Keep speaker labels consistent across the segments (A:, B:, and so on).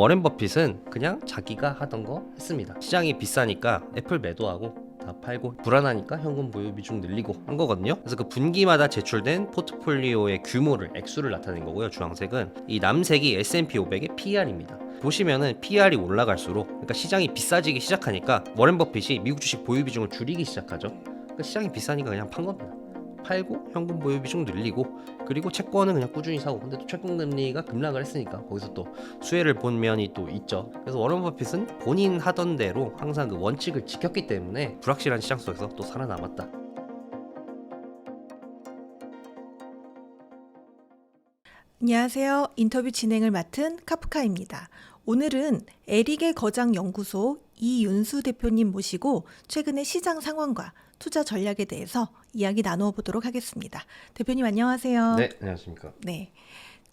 A: 워렌 버핏은 그냥 자기가 하던 거 했습니다. 시장이 비싸니까 애플 매도하고 다 팔고 불안하니까 현금 보유 비중 늘리고 한 거거든요. 그래서 그 분기마다 제출된 포트폴리오의 규모를 액수를 나타낸 거고요. 주황색은 이 남색이 S&P 500의 PR입니다. 보시면은 PR이 올라갈수록 그러니까 시장이 비싸지기 시작하니까 워렌 버핏이 미국 주식 보유 비중을 줄이기 시작하죠. 그러니까 시장이 비싸니까 그냥 판 겁니다. 팔고 현금 보유 비중 늘리고 그리고 채권은 그냥 꾸준히 사고 근데 또 채권 금리가 급락을 했으니까 거기서 또 수혜를 본 면이 또 있죠. 그래서 워런 버핏은 본인 하던 대로 항상 그 원칙을 지켰기 때문에 불확실한 시장 속에서 또 살아남았다.
B: 안녕하세요. 인터뷰 진행을 맡은 카프카입니다. 오늘은 에릭의 거장 연구소 이윤수 대표님 모시고 최근의 시장 상황과 투자 전략에 대해서 이야기 나누어 보도록 하겠습니다. 대표님 안녕하세요.
A: 네, 안녕하십니까.
B: 네.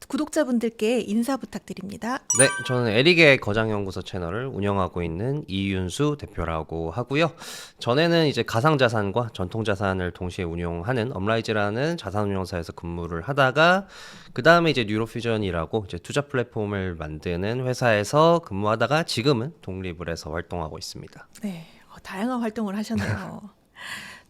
B: 구독자분들께 인사 부탁드립니다.
A: 네, 저는 에릭의 거장연구소 채널을 운영하고 있는 이윤수 대표라고 하고요. 전에는 이제 가상자산과 전통자산을 동시에 운용하는 업라이즈라는 자산운용사에서 근무를 하다가 그 다음에 이제 뉴로퓨전이라고 이제 투자 플랫폼을 만드는 회사에서 근무하다가 지금은 독립을 해서 활동하고 있습니다.
B: 네. 어, 다양한 활동을 하셨네요.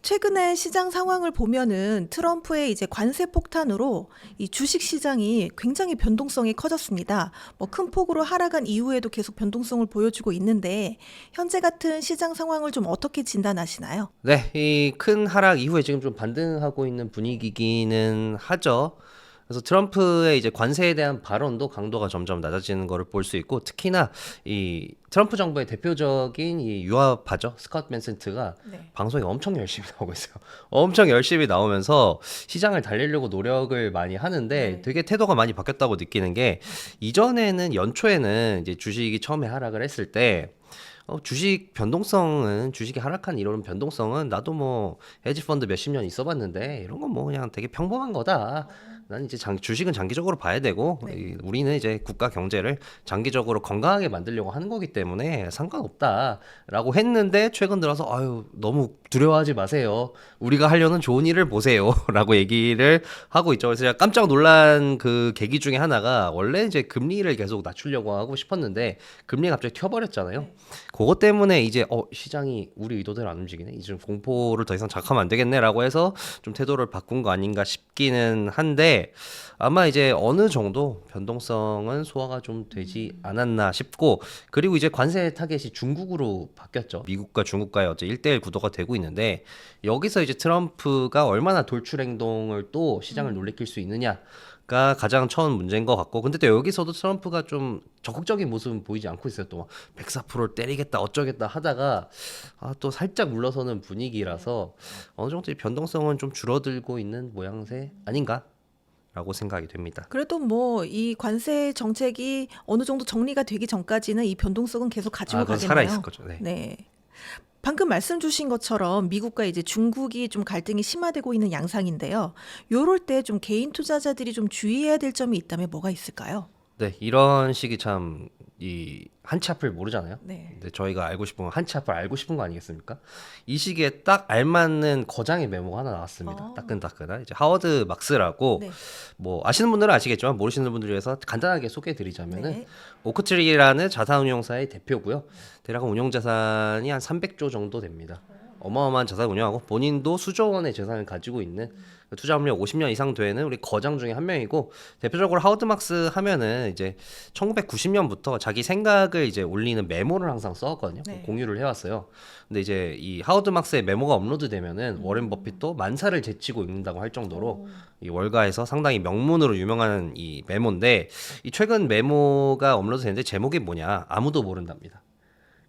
B: 최근에 시장 상황을 보면은 트럼프의 이제 관세 폭탄으로 이 주식 시장이 굉장히 변동성이 커졌습니다. 뭐 큰 폭으로 하락한 이후에도 계속 변동성을 보여주고 있는데 현재 같은 시장 상황을 좀 어떻게 진단하시나요?
A: 네, 이 큰 하락 이후에 지금 좀 반등하고 있는 분위기기는 하죠. 그래서 트럼프의 이제 관세에 대한 발언도 강도가 점점 낮아지는 것을 볼 수 있고 특히나 이 트럼프 정부의 대표적인 이 유화파죠 스캇 맨센트가
B: 네.
A: 방송에 엄청 열심히 나오고 있어요. 엄청 열심히 나오면서 시장을 달리려고 노력을 많이 하는데
B: 네.
A: 되게 태도가 많이 바뀌었다고 느끼는 게 이전에는 연초에는 이제 주식이 처음에 하락을 했을 때 어, 주식 변동성은 주식이 하락한 이런 변동성은 나도 뭐 헤지 펀드 몇십 년 있어봤는데 이런 건 뭐 그냥 되게 평범한 거다. 난 이제 장, 주식은 장기적으로 봐야 되고
B: 네.
A: 이, 우리는 이제 국가 경제를 장기적으로 건강하게 만들려고 하는 거기 때문에 상관없다라고 했는데 최근 들어서 아유 너무 두려워하지 마세요. 우리가 하려는 좋은 일을 보세요라고 얘기를 하고 있죠. 그래서 제가 깜짝 놀란 그 계기 중에 하나가 원래 이제 금리를 계속 낮추려고 하고 싶었는데 금리가 갑자기 튀어버렸잖아요. 그것 때문에 이제 어 시장이 우리 의도대로 안 움직이네. 이제 좀 공포를 더 이상 자극하면 안 되겠네라고 해서 좀 태도를 바꾼 거 아닌가 싶기는 한데 아마 이제 어느 정도 변동성은 소화가 좀 되지 않았나 싶고 그리고 이제 관세 타겟이 중국으로 바뀌었죠. 미국과 중국과의 어째 1대1 구도가 되고 있는데 여기서 이제 트럼프가 얼마나 돌출 행동을 또 시장을 놀래킬 수 있느냐 가 가장 처음 문제인 것 같고 근데 또 여기서도 트럼프가 좀 적극적인 모습은 보이지 않고 있어요. 또 104%를 때리겠다 어쩌겠다 하다가 아, 또 살짝 물러서는 분위기라서 어느 정도 의 변동성은 좀 줄어들고 있는 모양새 아닌가 라고 생각이 됩니다.
B: 그래도 뭐 이 관세 정책이 어느 정도 정리가 되기 전까지는 이 변동성은 계속 가지고
A: 아,
B: 가겠네요.
A: 살아 있을 거죠. 네.
B: 네. 방금 말씀 주신 것처럼 미국과 이제 중국이 좀 갈등이 심화되고 있는 양상인데요. 요럴 때 좀 개인 투자자들이 좀 주의해야 될 점이 있다면 뭐가 있을까요?
A: 네, 이런 시기 참 이 한치 앞을 모르잖아요.
B: 네.
A: 근데 저희가 알고 싶은 건 한치 앞을 알고 싶은 거 아니겠습니까? 이 시기에 딱 알맞는 거장의 메모가 하나 나왔습니다.
B: 아.
A: 따끈따끈한 이제 하워드 막스라고
B: 네.
A: 뭐 아시는 분들은 아시겠지만 모르시는 분들 위해서 간단하게 소개해드리자면은
B: 네.
A: 오크트리라는 자산운용사의 대표고요. 대략 운용자산이 한 300조 정도 됩니다. 어마어마한 자산 운영하고 본인도 수조 원의 재산을 가지고 있는 투자 업력 50년 이상 되는 우리 거장 중에 한 명이고 대표적으로 하워드 막스 하면은 이제 1990년부터 자기 생각을 이제 올리는 메모를 항상 써왔거든요.
B: 네.
A: 공유를 해왔어요. 근데 이제 이 하워드 막스의 메모가 업로드되면은 워렌 버핏도 만사를 제치고 읽는다고 할 정도로 이 월가에서 상당히 명문으로 유명한 이 메모인데 이 최근 메모가 업로드됐는데 제목이 뭐냐 아무도 모른답니다.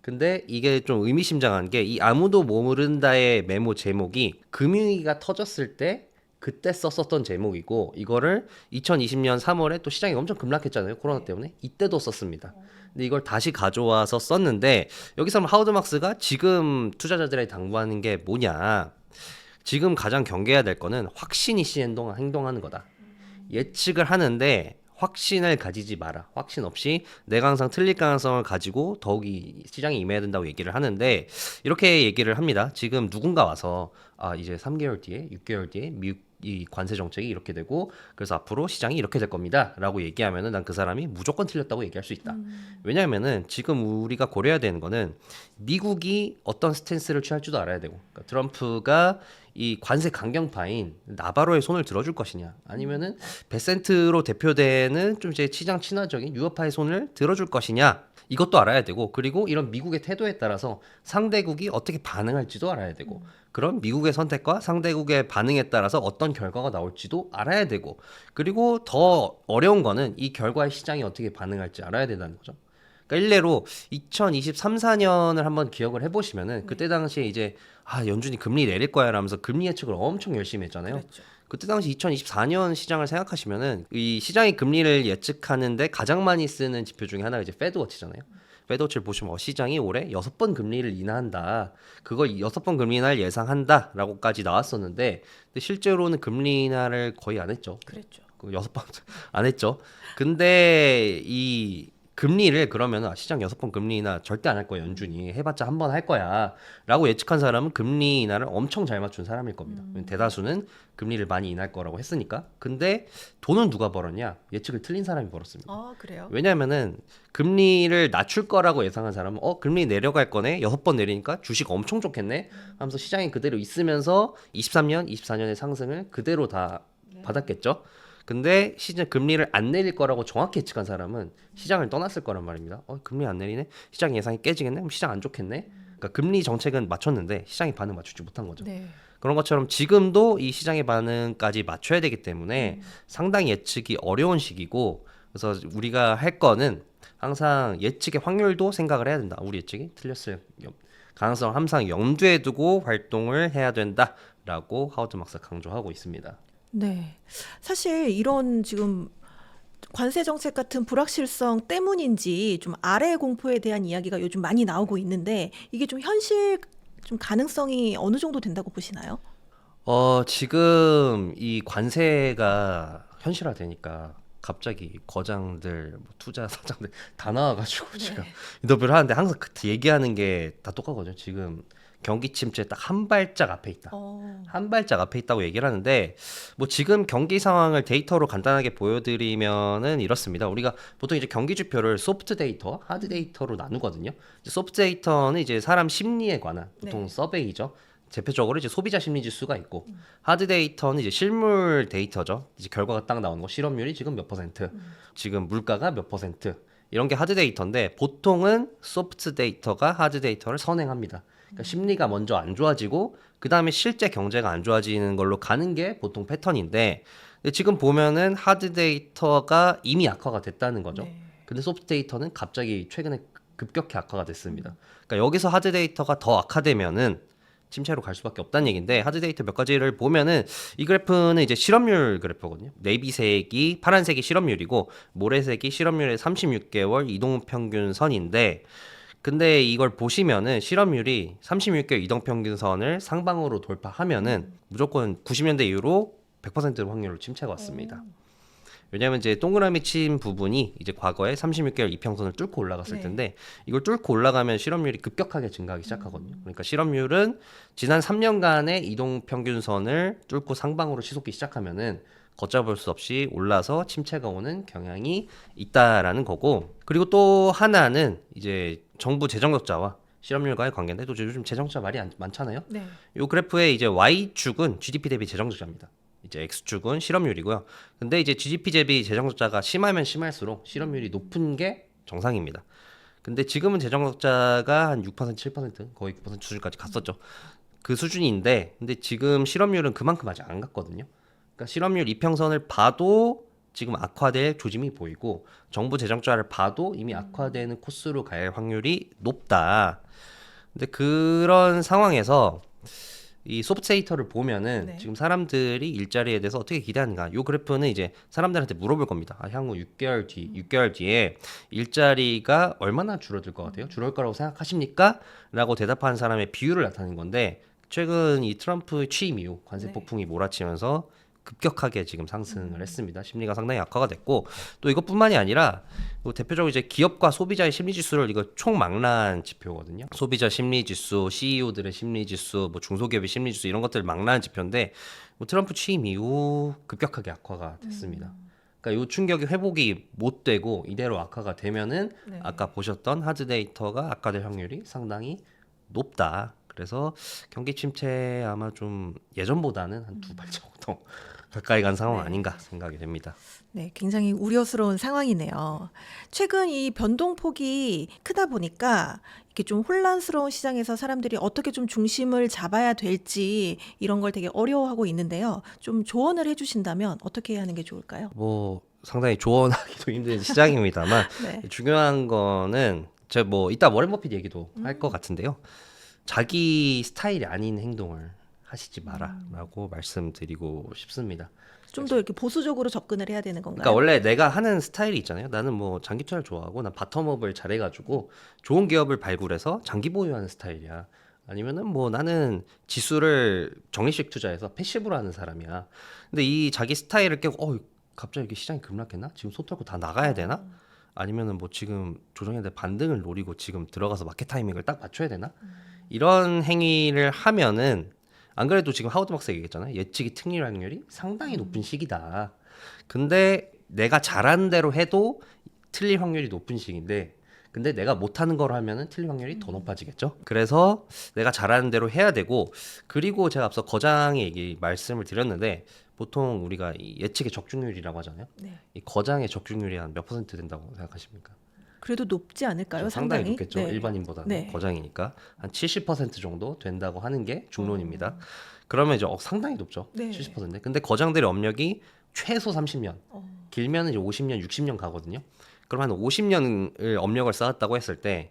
A: 근데 이게 좀 의미심장한 게 이 아무도 모른다의 메모 제목이 금융위기가 터졌을 때 그때 썼었던 제목이고 이거를 2020년 3월에 또 시장이 엄청 급락했잖아요 코로나 때문에 이때도 썼습니다. 근데 이걸 다시 가져와서 썼는데 여기서 하우드 막스가 지금 투자자들에게 당부하는 게 뭐냐 지금 가장 경계해야 될 거는 확신이 시 행동, 행동하는 거다. 예측을 하는데 확신을 가지지 마라. 확신 없이 내가 항상 틀릴 가능성을 가지고 더욱이 시장에 임해야 된다고 얘기를 하는데 이렇게 얘기를 합니다. 지금 누군가 와서 아 이제 3개월 뒤에 6개월 뒤에 미국 이 관세 정책이 이렇게 되고 그래서 앞으로 시장이 이렇게 될 겁니다라고 얘기하면은 난 그 사람이 무조건 틀렸다고 얘기할 수 있다. 왜냐하면은 지금 우리가 고려해야 되는 거는 미국이 어떤 스탠스를 취할지도 알아야 되고 그러니까 트럼프가 이 관세 강경파인 나바로의 손을 들어줄 것이냐 아니면은 베센트로 대표되는 좀 이제 시장 친화적인 유럽파의 손을 들어줄 것이냐 이것도 알아야 되고 그리고 이런 미국의 태도에 따라서 상대국이 어떻게 반응할지도 알아야 되고 그런 미국의 선택과 상대국의 반응에 따라서 어떤 결과가 나올지도 알아야 되고 그리고 더 어려운 거는 이 결과에 시장이 어떻게 반응할지 알아야 된다는 거죠. 그러니까 일례로 2023, 4년을 한번 기억을 해보시면은 그때 당시에 이제 아 연준이 금리 내릴 거야 라면서 금리 예측을 엄청 열심히 했잖아요.
B: 그랬죠.
A: 그때 당시 2024년 시장을 생각하시면은 이 시장이 금리를 예측하는데 가장 많이 쓰는 지표 중에 하나가 이제 페드워치잖아요. 페드워치를 보시면 어, 시장이 올해 여섯 번 금리를 인하한다. 그걸 여섯 번 금리 인하를 예상한다라고까지 나왔었는데 근데 실제로는 금리 인하를 거의 안 했죠.
B: 그랬죠.
A: 그 여섯 번 안 했죠. 근데 이 금리를 그러면 아, 시장 여섯 번 금리 인하 절대 안 할 거야 연준이 해봤자 한 번 할 거야라고 예측한 사람은 금리 인하를 엄청 잘 맞춘 사람일 겁니다. 대다수는 금리를 많이 인할 거라고 했으니까. 근데 돈은 누가 벌었냐? 예측을 틀린 사람이 벌었습니다.
B: 아 그래요?
A: 왜냐하면은 금리를 낮출 거라고 예상한 사람은 어 금리 내려갈 거네 여섯 번 내리니까 주식 엄청 좋겠네 하면서 시장이 그대로 있으면서 23년 24년의 상승을 그대로 다 받았겠죠 근데 시장 금리를 안 내릴 거라고 정확히 예측한 사람은 시장을 떠났을 거란 말입니다 어 금리 안 내리네 시장 예상이 깨지겠네 그럼 시장 안 좋겠네 그러니까 금리 정책은 맞췄는데 시장이 반응 맞추지 못한 거죠
B: 네.
A: 그런 것처럼 지금도 이 시장의 반응까지 맞춰야 되기 때문에 상당히 예측이 어려운 시기고 그래서 우리가 할 거는 항상 예측의 확률도 생각을 해야 된다. 우리 예측이 틀렸을 염- 가능성 항상 염두에 두고 활동을 해야 된다라고 하워드 막사 강조하고 있습니다.
B: 네. 사실 이런 지금 관세 정책 같은 불확실성 때문인지 좀 아래 공포에 대한 이야기가 요즘 많이 나오고 있는데 이게 좀 현실 좀 가능성이 어느 정도 된다고 보시나요?
A: 어, 지금 이 관세가 현실화되니까 갑자기 거장들, 뭐 투자 사장들 다 나와가지고 지금 인터뷰를 하는데 항상 그 얘기하는 게 다 똑같거든요. 지금 경기 침체 딱 한 발짝 앞에 있다.
B: 어.
A: 한 발짝 앞에 있다고 얘기를 하는데 뭐 지금 경기 상황을 데이터로 간단하게 보여드리면은 이렇습니다. 우리가 보통 이제 경기 지표를 소프트 데이터, 하드 데이터로 나누거든요. 이제 소프트 데이터는 이제 사람 심리에 관한 보통
B: 네.
A: 서베이죠. 대표적으로 이제 소비자 심리 지수가 있고 하드 데이터는 이제 실물 데이터죠. 이제 결과가 딱 나오는 거 실업률이 지금 몇 퍼센트, 지금 물가가 몇 퍼센트 이런 게 하드 데이터인데 보통은 소프트 데이터가 하드 데이터를 선행합니다. 그러니까 심리가 먼저 안 좋아지고 그 다음에 실제 경제가 안 좋아지는 걸로 가는 게 보통 패턴인데 지금 보면은 하드 데이터가 이미 악화가 됐다는 거죠.
B: 네.
A: 근데 소프트 데이터는 갑자기 최근에 급격히 악화가 됐습니다. 그러니까 여기서 하드 데이터가 더 악화되면은 침체로 갈 수밖에 없다는 얘기인데 하드 데이터 몇 가지를 보면은 이 그래프는 이제 실업률 그래프거든요. 네비색이 파란색이 실업률이고 모래색이 실업률의 36개월 이동 평균 선인데 근데 이걸 보시면은 실업률이 36개월 이동 평균선을 상방으로 돌파하면은 무조건 90년대 이후로 100%로 확률로 침체가 왔습니다. 왜냐하면 이제 동그라미 친 부분이 이제 과거에 36개월 이평선을 뚫고 올라갔을
B: 네.
A: 텐데 이걸 뚫고 올라가면 실업률이 급격하게 증가하기 시작하거든요. 그러니까 실업률은 지난 3년간의 이동 평균선을 뚫고 상방으로 치솟기 시작하면은 걷잡을 수 없이 올라서 침체가 오는 경향이 있다라는 거고 그리고 또 하나는 이제 정부 재정 적자와 실업률과의 관계인데 또 요즘 재정 적자 말이 안- 많잖아요.
B: 네.
A: 이 그래프의 이제 Y축은 GDP 대비 재정 적자입니다. 이제 X축은 실업률이고요. 근데 이제 GDP 대비 재정 적자가 심하면 심할수록 실업률이 높은 게 정상입니다. 근데 지금은 재정 적자가 한 6% 7% 거의 9% 수준까지 갔었죠. 그 수준인데 근데 지금 실업률은 그만큼 아직 안 갔거든요. 그러니까 실업률 이평선을 봐도 지금 악화될 조짐이 보이고 정부 재정 적자를 봐도 이미 악화되는 코스로 갈 확률이 높다. 근데 그런 상황에서 이 소프트 데이터를 보면은
B: 네.
A: 지금 사람들이 일자리에 대해서 어떻게 기대하는가? 요 그래프는 이제 사람들한테 물어볼 겁니다. 아, 향후 6개월 뒤, 6개월 뒤에 일자리가 얼마나 줄어들 것 같아요? 줄어들 거라고 생각하십니까? 라고 대답한 사람의 비율을 나타내는 건데 최근 이 트럼프 취임 이후 관세
B: 네.
A: 폭풍이 몰아치면서 급격하게 지금 상승을 했습니다. 심리가 상당히 악화가 됐고 또 이것뿐만이 아니라 또 대표적으로 이제 기업과 소비자의 심리 지수를 이거 총망라한 지표거든요. 소비자 심리 지수, CEO들의 심리 지수, 뭐 중소기업의 심리 지수 이런 것들 망라한 지표인데 뭐 트럼프 취임 이후 급격하게 악화가 됐습니다. 그러니까 요 충격이 회복이 못 되고 이대로 악화가 되면은
B: 네.
A: 아까 보셨던 하드 데이터가 악화될 확률이 상당히 높다. 그래서 경기 침체 아마 좀 예전보다는 한 두 발자국 더 가까이 간 상황
B: 네.
A: 아닌가 생각이 됩니다.
B: 네, 굉장히 우려스러운 상황이네요. 최근 이 변동폭이 크다 보니까 이렇게 좀 혼란스러운 시장에서 사람들이 어떻게 좀 중심을 잡아야 될지 이런 걸 되게 어려워하고 있는데요. 좀 조언을 해주신다면 어떻게 하는 게 좋을까요?
A: 뭐 상당히 조언하기도 힘든 시장입니다만
B: 네.
A: 중요한 거는 제뭐 이따 워렌 버핏 얘기도 할
B: 음.
A: 것 같은데요. 자기 스타일이 아닌 행동을 하시지 마라라고 말씀드리고 싶습니다.
B: 좀 더 이렇게 보수적으로 접근을 해야 되는 건가요?
A: 그러니까 원래 내가 하는 스타일이 있잖아요. 나는 뭐 장기 투자를 좋아하고 난 바텀업을 잘해가지고 좋은 기업을 발굴해서 장기 보유하는 스타일이야. 아니면은 뭐 나는 지수를 적립식 투자해서 패시브로 하는 사람이야. 근데 이 자기 스타일을 깨고 어 갑자기 이렇게 시장이 급락했나? 지금 손 털고 다 나가야 되나? 아니면은 뭐 지금 조정해야 될 반등을 노리고 지금 들어가서 마켓 타이밍을 딱 맞춰야 되나? 이런 행위를 하면은 안 그래도 지금 하우드박스 얘기했잖아요. 예측이 틀릴 확률이 상당히 높은 시기다. 근데 내가 잘하는 대로 해도 틀릴 확률이 높은 시기인데 근데 내가 못하는 걸 하면은 틀릴 확률이 더 높아지겠죠. 그래서 내가 잘하는 대로 해야 되고 그리고 제가 앞서 거장의 얘기 말씀을 드렸는데 보통 우리가 이 예측의 적중률이라고 하잖아요.
B: 네.
A: 이 거장의 적중률이 한 몇 퍼센트 된다고 생각하십니까?
B: 그래도 높지 않을까요?
A: 좀 상당히
B: 상당히
A: 높겠죠.
B: 네.
A: 일반인보다 는
B: 네.
A: 거장이니까 한 70% 정도 된다고 하는 게 중론입니다. 그러면 이제 어, 상당히 높죠.
B: 어. 네.
A: 70%인데. 근데 거장들의 업력이 최소 30년,
B: 어.
A: 길면 이제 50년, 60년 가거든요. 그럼 한 50년을 업력을 쌓았다고 했을 때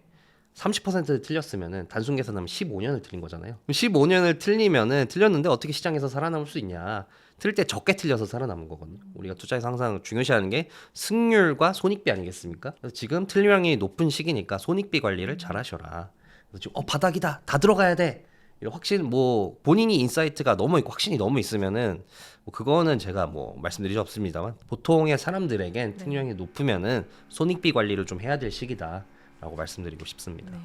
A: 30% 틀렸으면은 단순 계산하면 15년을 틀린 거잖아요. 그럼 15년을 틀리면은 틀렸는데 어떻게 시장에서 살아남을 수 있냐? 틀때 적게 틀려서 살아남은 거거든요. 우리가 투자에서 항상 중요시하는 게 승률과 손익비 아니겠습니까? 그래서 지금 틀릴 확률이 높은 시기니까 손익비 관리를 잘 하셔라. 그래서 지금 어 바닥이다. 다 들어가야 돼. 이런 확신 뭐 본인이 인사이트가 너무 있고 확신이 너무 있으면은 뭐 그거는 제가 뭐 말씀드릴 수 없습니다만 보통의 사람들에겐 틀림이 높으면은 손익비 관리를 좀 해야 될 시기다 라고 말씀드리고 싶습니다.
B: 네.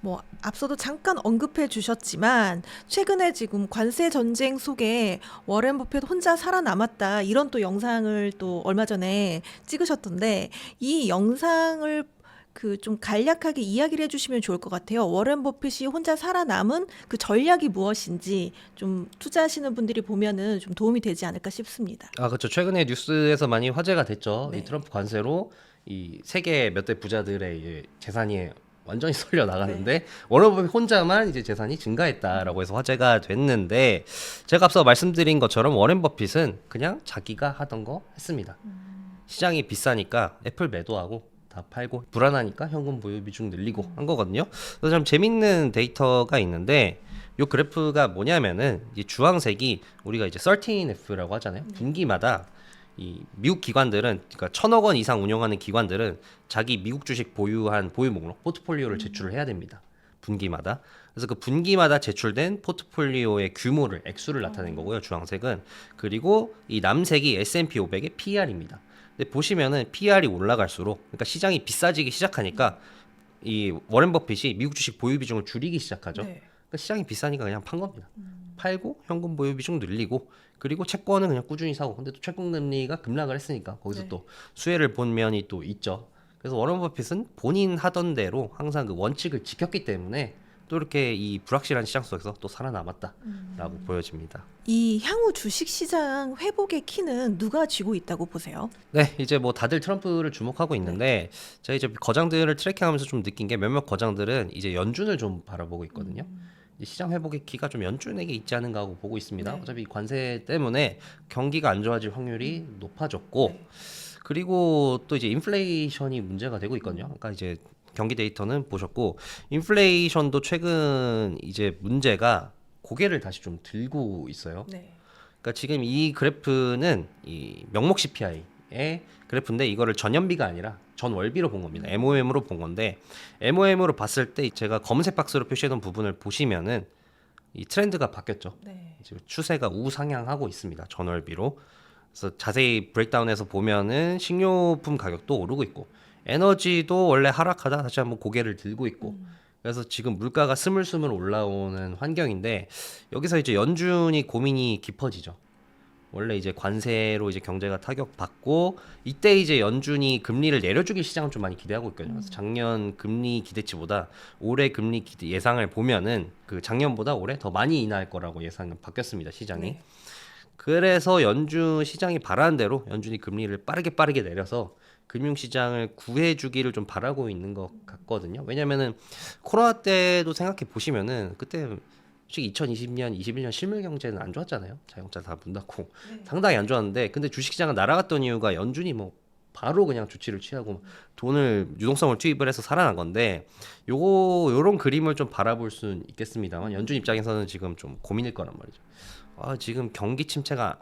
B: 뭐 앞서도 잠깐 언급해 주셨지만 최근에 지금 관세 전쟁 속에 워렌 버핏 혼자 살아남았다 이런 또 영상을 또 얼마 전에 찍으셨던데 이 영상을 그 좀 간략하게 이야기를 해주시면 좋을 것 같아요. 워렌 버핏이 혼자 살아남은 그 전략이 무엇인지 좀 투자하시는 분들이 보면은 좀 도움이 되지 않을까 싶습니다.
A: 아 그렇죠. 최근에 뉴스에서 많이 화제가 됐죠.
B: 네.
A: 이 트럼프 관세로 이 세계 몇 대 부자들의 이제 재산이 완전히 쏠려 나가는데 워런 버핏 혼자만 이제 재산이 증가했다라고 해서 화제가 됐는데 제가 앞서 말씀드린 것처럼 워렌 버핏은 그냥 자기가 하던 거 했습니다. 시장이 비싸니까 애플 매도하고 다 팔고 불안하니까 현금 보유 비중 늘리고 한 거거든요. 그래서 좀 재밌는 데이터가 있는데 요 그래프가 뭐냐면은 이 주황색이 우리가 이제 13F라고 하잖아요. 분기마다 이 미국 기관들은 그러니까 천억 원 이상 운영하는 기관들은 자기 미국 주식 보유한 보유 목록 포트폴리오를 제출을 해야 됩니다. 분기마다. 그래서 그 분기마다 제출된 포트폴리오의 규모를 액수를 나타낸 거고요. 주황색은 그리고 이 남색이 S&P 500의 PER입니다. 근데 보시면은 PER이 올라갈수록 그러니까 시장이 비싸지기 시작하니까 이 워렌 버핏이 미국 주식 보유 비중을 줄이기 시작하죠.
B: 네.
A: 그러니까 시장이 비싸니까 그냥 판 겁니다. 팔고 현금 보유 비중 늘리고 그리고 채권은 그냥 꾸준히 사고 근데 또 채권 금리가 급락을 했으니까 거기서
B: 네.
A: 또 수혜를 본 면이 또 있죠. 그래서 워런 버핏은 본인 하던 대로 항상 그 원칙을 지켰기 때문에 또 이렇게 이 불확실한 시장 속에서 또 살아남았다라고 보여집니다.
B: 이 향후 주식 시장 회복의 키는 누가 쥐고 있다고 보세요?
A: 네, 이제 뭐 다들 트럼프를 주목하고 있는데 제가 이제 거장들을 트래킹하면서 좀 느낀 게 몇몇 거장들은 이제 연준을 좀 바라보고 있거든요. 이 시장 회복의 키가 좀 연준에게 있지 않은가 하고 보고 있습니다.
B: 네.
A: 어차피 관세 때문에 경기가 안 좋아질 확률이 높아졌고
B: 네.
A: 그리고 또 이제 인플레이션이 문제가 되고 있거든요. 그러니까 이제 경기 데이터는 보셨고 인플레이션도 최근 이제 문제가 고개를 다시 좀 들고 있어요.
B: 네.
A: 그러니까 지금 이 그래프는 이 명목 CPI의 그래프인데 이거를 전연비가 아니라 전 월비로 본 겁니다. MOM으로 본 건데 MOM으로 봤을 때 제가 검은색 박스로 표시해둔 부분을 보시면은 이 트렌드가 바뀌었죠.
B: 네.
A: 지금 추세가 우상향하고 있습니다. 전 월비로. 그래서 자세히 브레이크다운해서 보면은 식료품 가격도 오르고 있고 에너지도 원래 하락하다 다시 한번 고개를 들고 있고 그래서 지금 물가가 스물스물 올라오는 환경인데 여기서 이제 연준이 고민이 깊어지죠. 원래 이제 관세로 이제 경제가 타격받고 이때 이제 연준이 금리를 내려주길 시장은 좀 많이 기대하고 있거든요. 그래서 작년 금리 기대치보다 올해 금리 기대 예상을 보면은 그 작년보다 올해 더 많이 인하할 거라고 예상은 바뀌었습니다. 시장이.
B: 네.
A: 그래서 연준 시장이 바라는 대로 연준이 금리를 빠르게 빠르게 내려서 금융 시장을 구해 주기를 좀 바라고 있는 것 같거든요. 왜냐면은 코로나 때도 생각해 보시면은 그때 솔직히 2020년, 21년 실물 경제는 안 좋았잖아요. 자영업자 다문 닫고 상당히 안 좋았는데 근데 주식 시장은 날아갔던 이유가 연준이 뭐 바로 그냥 조치를 취하고 돈을 유동성을 투입을 해서 살아난 건데 요거 요런 그림을 좀 바라볼 수는 있겠습니다만 연준 입장에서는 지금 좀 고민일 거란 말이죠. 아, 지금 경기 침체가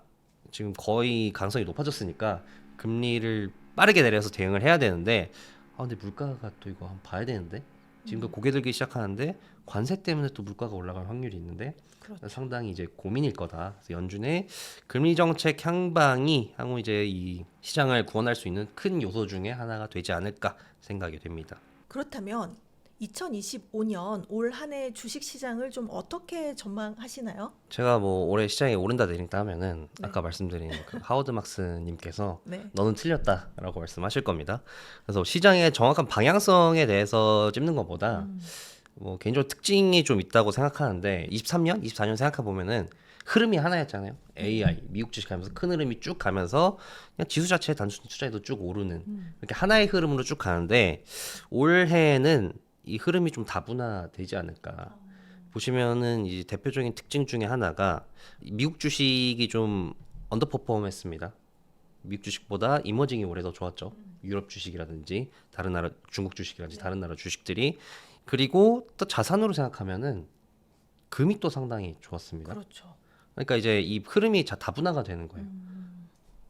A: 지금 거의 가능성이 높아졌으니까 금리를 빠르게 내려서 대응을 해야 되는데 아 근데 물가가 또 이거 한번 봐야 되는데 지금 그 고개 들기 시작하는데 관세 때문에 또 물가가 올라갈 확률이 있는데
B: 그렇죠.
A: 상당히 이제 고민일 거다. 그래서 연준의 금리 정책 향방이 향후 이제 이 시장을 구원할 수 있는 큰 요소 중에 하나가 되지 않을까 생각이 됩니다.
B: 그렇다면 2025년 올 한 해 주식 시장을 좀 어떻게 전망하시나요?
A: 제가 뭐 올해 시장이 오른다 내린다 하면은
B: 네.
A: 아까 말씀드린 그 하워드 막스님께서
B: 네.
A: 너는 틀렸다라고 말씀하실 겁니다. 그래서 시장의 정확한 방향성에 대해서 찝는 것보다
B: 음.
A: 뭐 개인적으로 특징이 좀 있다고 생각하는데 23년, 24년 생각해 보면은 흐름이 하나였잖아요. AI 미국 주식하면서 큰 흐름이 쭉 가면서 그냥 지수 자체의 단순 투자에도 쭉 오르는
B: 음.
A: 이렇게 하나의 흐름으로 쭉 가는데 올해는 이 흐름이 좀 다분화되지 않을까. 보시면은 이 대표적인 특징 중에 하나가 미국 주식이 좀 언더퍼폼했습니다. 미국 주식보다 이머징이 올해 더 좋았죠. 유럽 주식이라든지 다른 나라 중국 주식이라든지 다른 나라 주식들이 그리고 또 자산으로 생각하면은 금이 또 상당히 좋았습니다.
B: 그렇죠.
A: 그러니까 이제 이 흐름이 자 다분화가 되는 거예요.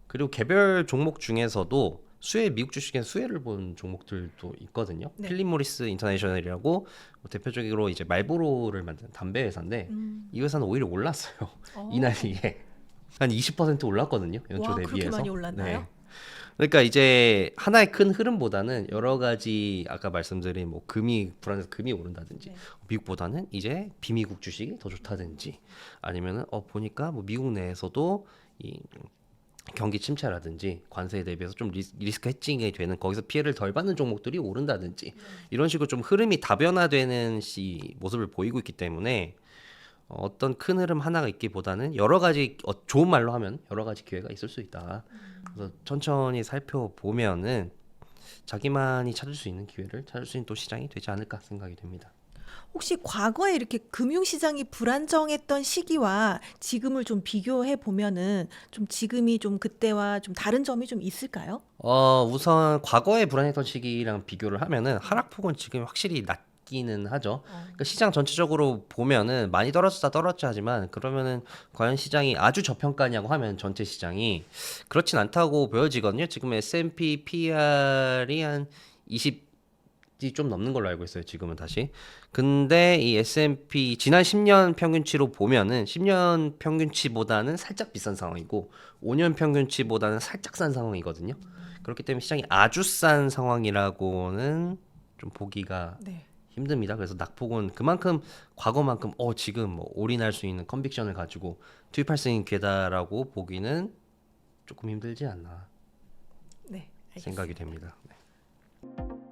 A: 그리고 개별 종목 중에서도 수혜 미국 주식엔 수혜를 본 종목들도 있거든요.
B: 네.
A: 필립 모리스 인터내셔널이라고 뭐 대표적으로 이제 말보로를 만드는 담배 회사인데
B: 음.
A: 이 회사는 오히려 올랐어요.
B: 어.
A: 이날이에 한 20% 올랐거든요. 연초
B: 와,
A: 대비해서. 네.
B: 많이 올랐나요?
A: 그러니까 이제 하나의 큰 흐름보다는 여러 가지 아까 말씀드린 뭐 금이 불안해서 금이 오른다든지
B: 네.
A: 미국보다는 이제 비미국 주식이 더 좋다든지 아니면은 어 보니까 뭐 미국 내에서도 이 경기 침체라든지 관세에 대비해서 좀 리스, 리스크 해칭이 되는 거기서 피해를 덜 받는 종목들이 오른다든지 이런 식으로 좀 흐름이 다변화되는 시 모습을 보이고 있기 때문에 어, 어떤 큰 흐름 하나가 있기보다는 여러 가지 어, 좋은 말로 하면 여러 가지 기회가 있을 수 있다. 그래서 천천히 살펴보면은 자기만이 찾을 수 있는 기회를 찾을 수 있는 또 시장이 되지 않을까 생각이 됩니다.
B: 혹시 과거에 이렇게 금융 시장이 불안정했던 시기와 지금을 좀 비교해 보면은 좀 지금이 좀 그때와 좀 다른 점이 좀 있을까요?
A: 어 우선 과거에 불안했던 시기랑 비교를 하면은 하락폭은 지금 확실히 낮 기는 하죠. 그러니까 시장 전체적으로 보면은 많이 떨어졌다 떨어졌다 하지만 그러면은 과연 시장이 아주 저평가냐고 하면 전체 시장이 그렇진 않다고 보여지거든요. 지금 S&P PR이 한 20이 좀 넘는 걸로 알고 있어요. 지금은 다시. 근데 이 S&P 지난 10년 평균치로 보면은 10년 평균치보다는 살짝 비싼 상황이고 5년 평균치보다는 살짝 싼 상황이거든요. 그렇기 때문에 시장이 아주 싼 상황이라고는 좀 보기가
B: 네.
A: 힘듭니다. 그래서 낙폭은 그만큼 과거만큼 어 지금 뭐 올인할 수 있는 컨빅션을 가지고 투입할 수 있는 기회다라고 보기는 조금 힘들지 않나
B: 네.
A: 생각이 됩니다. 네.